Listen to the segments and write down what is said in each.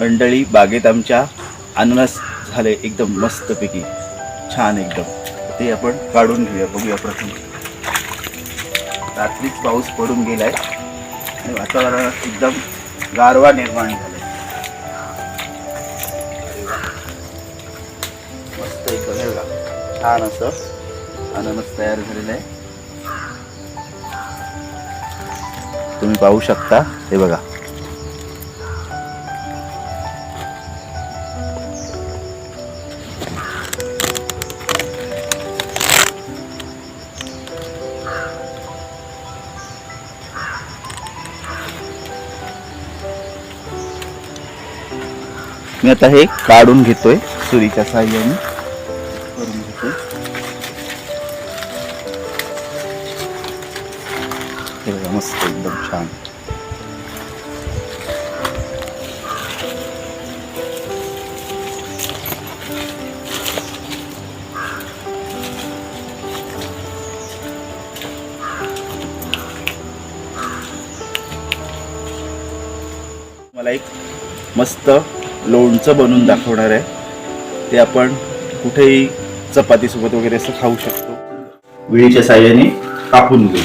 मंडळी बागेत आमच्या अननस झाले एकदम मस्तपैकी. छान एकदम. ते आपण काढून घेऊया बघूया प्रथम. रात्रीच पाऊस पडून गेलाय आणि वातावरणात एकदम गारवा निर्माण झालाय. मस्त एकदम हे बघा. छान असं अननस तयार झालेलं आहे. तुम्ही पाहू शकता हे बघा. मी आता हे काढून घेतोय सुरीच्या साह्याने. करून घेतोय. मस्त एकदम छान. मला एक मस्त लोणचं बनवून दाखवणार आहे. ते आपण कुठेही चपातीसोबत वगैरे असं खाऊ शकतो. विळीच्या साह्याने कापून घेऊ.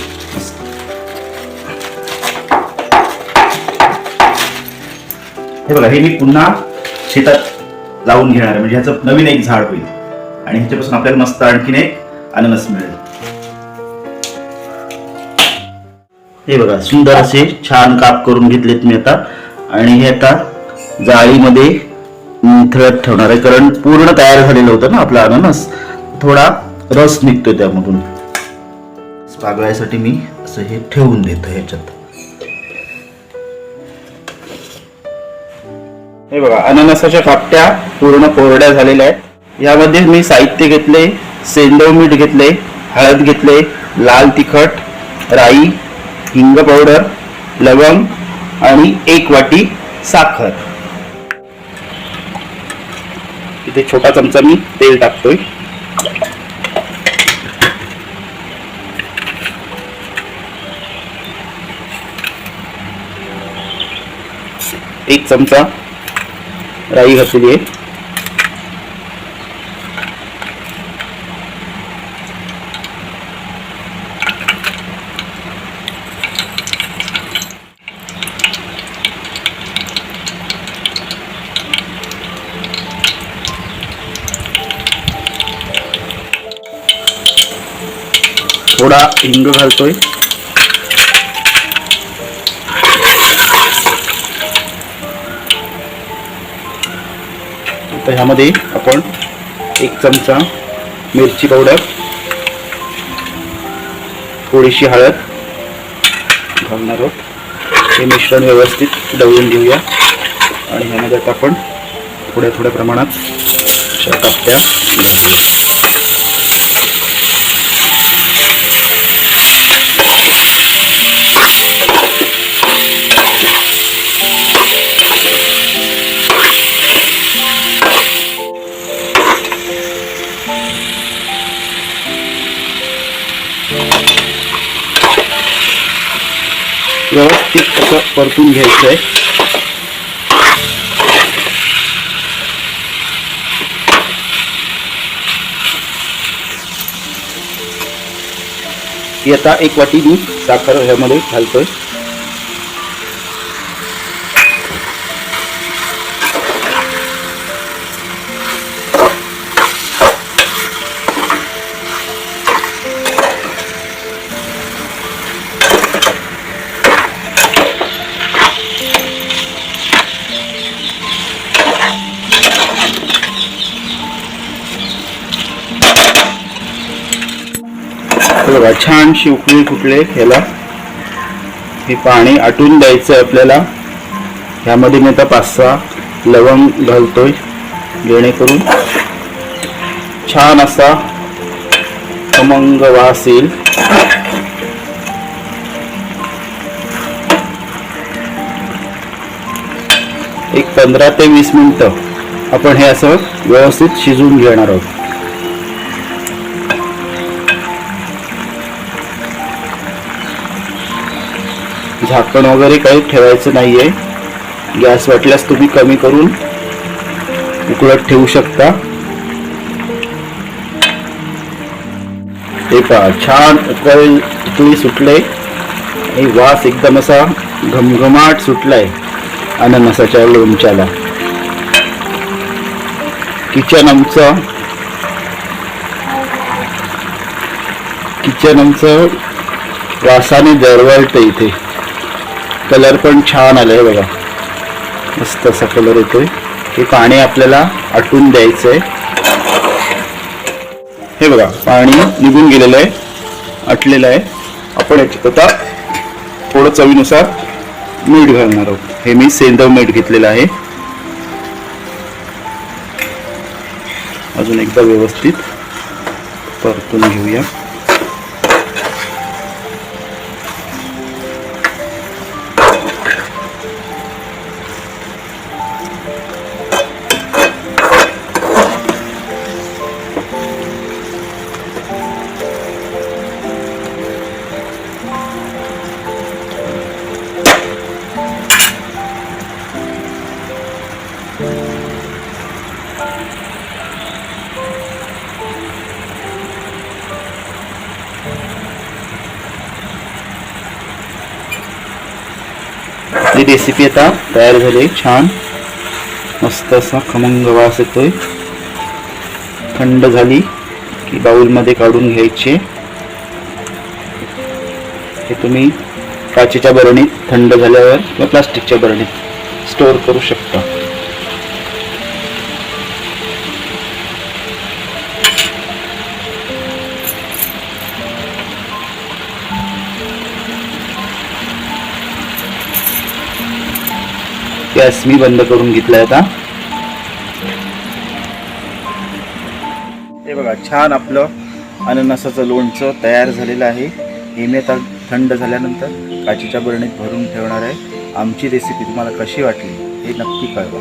हे बघा हे मी पुन्हा शेतात लावून घेणार आहे. म्हणजे ह्याचं नवीन एक झाड होईल. आणि ह्याच्यापासून आपल्याला मस्त आणखीन एक अननस मिळेल. हे बघा सुंदर असे छान काप करून घेतलेत मी आता. आणि हे आता जाळीमध्ये निथळत ठेवणार आहे कारण पूर्ण तयार झालेलं होतं ना आपला अननस. थोडा रस निघतो त्यामधून. पागळायसाठी मी असं हे ठेवून देतो ह्याच्यात. हे बघा अननसाच्या कापट्या पूर्ण कोरड्या झालेल्या आहेत. यामध्ये मी साहित्य घेतले सेंदव मीठ घेतले हळद घेतले लाल तिखट राई हिंग पावडर लवंग आणि एक वाटी साखर. इथे छोटा चमचा मी तेल टाकतोय. एक चमचा राई घातलेली आहे. थोडा हिंग घालतोय. तर ह्यामध्ये आपण एक चमचा मिरची पावडर थोडीशी हळद घालणार आहोत. हे मिश्रण व्यवस्थित दळून घेऊया. आणि ह्यामध्ये आता आपण थोड्या थोड्या प्रमाणात अशा कापट्या व्यवस्थित असं परतून घ्यायचं आहे येता एक वाटी मी साखर ह्यामध्ये घालतोय. हे बघा छान उकळी फुटले ह्याला. हे पाणी आटून द्यायचं आपल्याला. ह्यामध्ये मी आता पाच सहा लवंग घालतोय जेणेकरून छान असा खमंग वास येईल. एक पंधरा ते वीस मिनटं आपण हे असं व्यवस्थित शिजवून घेणार आहोत. झाकण वगैरे काही ठेवायचं नाहीये. गॅस वाटल्यास तुम्ही कमी करून उकळत ठेवू शकता. ते पहा छान उकळ उकळी सुटले आणि वास एकदम असा घमघमाट सुटलाय अननसाच्या लोणच्याला. किचन आमचं किचन आमचं वासाने दरवळतं इथे. कलर पण छान आलाय बघा. मस्त असा कलर येतोय. हे पाणी आपल्याला आटून द्यायचंय. हे बघा पाणी निघून गेलेलं आहे. आटलेलं आहे. आपण याच्यात आता थोडं चवीनुसार मीठ घालणार आहोत. हे मी सेंदव मीठ घेतलेलं आहे. अजून एकदा व्यवस्थित परतून घेऊया. आपली रेसिपी आता तयार झाली छान. मस्त असा खमंग वास येतोय. थंड झाली की बाऊलमध्ये काढून घ्यायचे. हे तुम्ही काचेच्या बरणीत थंड झाल्यावर किंवा प्लास्टिकच्या बरणीत स्टोअर करू शकता. गॅस मी बंद करून घेतला आता. हे बघा छान आपलं अननसाचं लोणचं तयार झालेलं आहे. हे मी आता थंड झाल्यानंतर काचेच्या बरणीत भरून ठेवणार आहे. आमची रेसिपी तुम्हाला कशी वाटली हे नक्की कळवा.